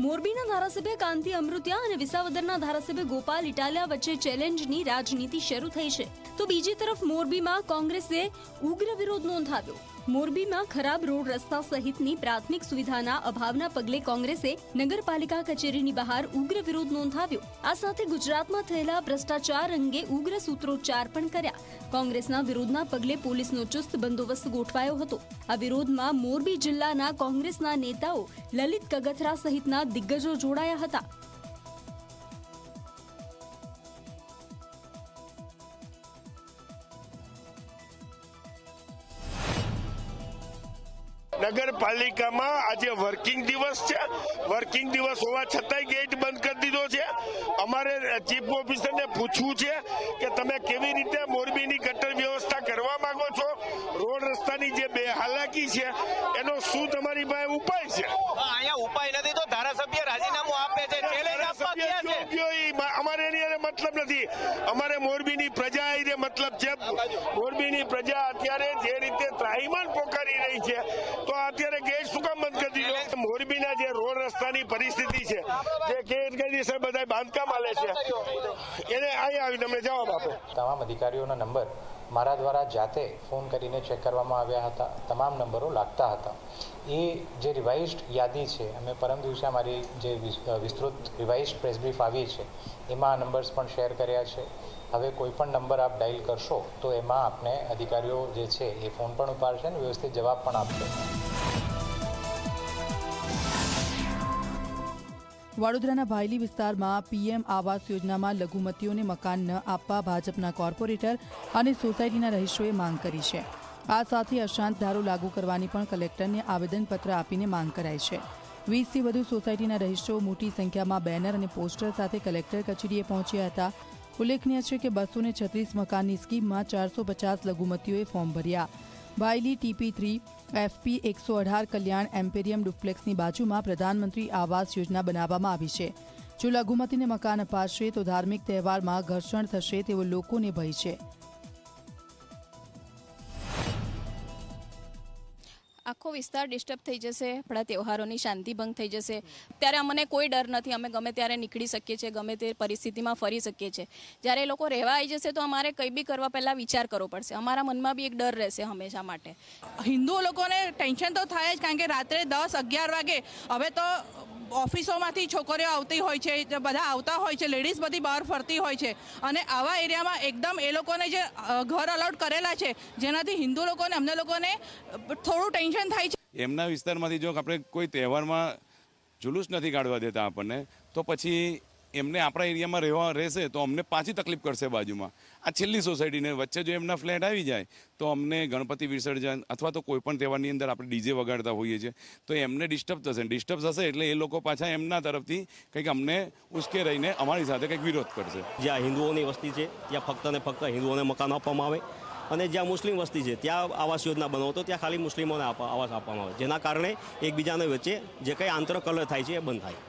મોરબીના ધારાસભ્ય કાંતિ અમૃત્યા અને વિસાવદરના ધારાસભ્ય ગોપાલ ઇટાલિયા વચ્ચે ચેલેન્જની રાજનીતિ શરૂ થઈ છે. તો બીજી તરફ મોરબીમાં કોંગ્રેસે ઉગ્ર વિરોધ નોંધાવ્યો. મોરબીમાં ખરાબ રોડ રસ્તા સહિતની પ્રાથમિક સુવિધાના અભાવના પગલે કોંગ્રેસે નગરપાલિકા કચેરીની બહાર ઉગ્ર વિરોધ નોંધાવ્યો. આ સાથે ગુજરાતમાં થયેલા ભ્રષ્ટાચાર અંગે ઉગ્ર સૂત્રોચ્ચાર પણ કર્યા. કોંગ્રેસના વિરોધના પગલે પોલીસનો ચુસ્ત બંદોબસ્ત ગોઠવાયો હતો. આ વિરોધમાં મોરબી જિલ્લાના કોંગ્રેસના નેતાઓ લલિત કગથરા સહિતના દિગ્ગજો જોડાયા હતા. નગરપાલિકામાં આજે વર્કિંગ દિવસ છે. વર્કિંગ દિવસ હોવા છતાંય ગેટ બંધ કરી દીધો છે. અમારે ચીફ ઓફિસરને પૂછવું છે કે તમે કેવી રીતે મોરબીની ગટર વ્યવસ્થા કરવા માંગો છો? રોડ રસ્તાની જે બે હાલાકી છે એનો શું તમારી પાસે ઉપાય છે? અહીંયા ઉપાય નથી તો ધારાસભ્ય રાજીનામું આપે છે. અમારે એની મતલબ નથી. અમારે મોરબીની પ્રજા હારે મતલબ છે મોરબીની પ્રજા અત્યારે જે રીતે પોકારી રહી છે. તો અત્યારે ગેટ શું કામ બંધ કરી દીધો? મોરબીના જે રોડ રસ્તાની પરિસ્થિતિ છે, જે ગેરકાયદેસર બધા બાંધકામ આલે છે, એને અહીં આવીને અમને જવાબ આપો. તમામ અધિકારીઓના નંબર મારા દ્વારા જાતે ફોન કરીને ચેક કરવામાં આવ્યા હતા. તમામ નંબરો લાગતા હતા. એ જે રિવાઇઝડ યાદી છે, અમે પરમ દિવસે અમારી જે વિસ- વિસ્તૃત રિવાઇઝડ પ્રેસ બ્રીફ આવી છે, એમાં આ નંબર્સ પણ શેર કર્યા છે. હવે કોઈ પણ નંબર આપ ડાયલ કરશો, તો એમાં આપને અધિકારીઓ જે છે, એ ફોન પણ ઉપાડશે અને વ્યવસ્થિત જવાબ પણ આપશે. વડોદરાના ભાયલી વિસ્તારમાં પીએમ આવાસ યોજનામાં લઘુમતીઓને મકાન ન આપવા ભાજપના કોર્પોરેટર અને સોસાયટીના રહીશોએ માંગ કરી છે. આ સાથે અશાંત ધારો લાગુ કરવાની પણ કલેક્ટરને આવેદનપત્ર આપીને માંગ કરાઈ છે. વીસથી વધુ સોસાયટીના રહીશો મોટી સંખ્યામાં બેનર અને પોસ્ટર સાથે કલેક્ટર કચેરીએ પહોંચ્યા હતા. ઉલ્લેખનીય છે કે બસો છત્રીસ મકાનની સ્કીમમાં ચારસો પચાસ લઘુમતીઓએ ફોર્મ ભર્યા. વાયલી ટીપી થ્રી એફપી એકસો અઢાર કલ્યાણ એમ્પેરિયમ ડુપ્લેક્સની બાજુમાં પ્રધાનમંત્રી આવાસ યોજના બનાવવામાં આવી છે. જો લઘુમતીને મકાન અપાશે તો ધાર્મિક તહેવારમાં ઘર્ષણ થશે તેવો લોકોને ભય છે. આખો વિસ્તાર ડિસ્ટર્બ થઈ જશે, આપણા તહેવારોની શાંતિ ભંગ થઈ જશે. ત્યારે અમને કોઈ ડર નથી, અમે ગમે ત્યારે નીકળી શકીએ છીએ, ગમે તે પરિસ્થિતિમાં ફરી શકીએ છીએ. જ્યારે એ લોકો રહેવા આવી જશે તો અમારે કંઈ બી કરવા પહેલાં વિચાર કરવો પડશે. અમારા મનમાં બી એક ડર રહેશે હંમેશા માટે. હિન્દુ લોકોને ટેન્શન તો થાય જ, કારણ કે રાત્રે દસ અગિયાર વાગે, હવે તો ઓફિસોમાંથી છોકરીઓ આવતી હોય છે બધા આવતા હોય છે, લેડીઝ બધી બહાર ફરતી હોય છે. અને આવા એરિયામાં એકદમ એ લોકોને જે ઘર અલોટ કરેલા છે, જેનાથી હિન્દુ લોકોને, અમને લોકોને થોડું ટેન્શન થાય છે. એમના વિસ્તારમાંથી જો આપણે કોઈ તહેવારમાં જુલુસ નથી કાઢવા દેતા આપણને, તો પછી એમને આપણા એરિયામાં રહેવા રહેશે તો અમને પાછી તકલીફ કરશે બાજુમાં. આ છેલ્લી સોસાયટીને વચ્ચે જો એમના ફ્લેટ આવી જાય, તો અમને ગણપતિ વિસર્જન અથવા તો કોઈપણ તહેવારની અંદર આપણે ડીજે વગાડતા હોઈએ છીએ, તો એમને ડિસ્ટર્બ થશે. ડિસ્ટર્બ થશે એટલે એ લોકો પાછા એમના તરફથી કંઈક અમને ઉશ્કે રહીને અમારી સાથે કંઈક વિરોધ કરશે. જ્યાં હિન્દુઓની વસ્તી છે, ત્યાં ફક્ત ને ફક્ત હિન્દુઓને મકાન આપવામાં આવે અને જ્યાં મુસ્લિમ વસ્તી છે, ત્યાં આવાસ યોજના બનાવો તો ત્યાં ખાલી મુસ્લિમોને આવાસ આપવામાં આવે. જેના કારણે એકબીજાને વચ્ચે જે કંઈ આંતરકલર થાય છે એ બંધ થાય.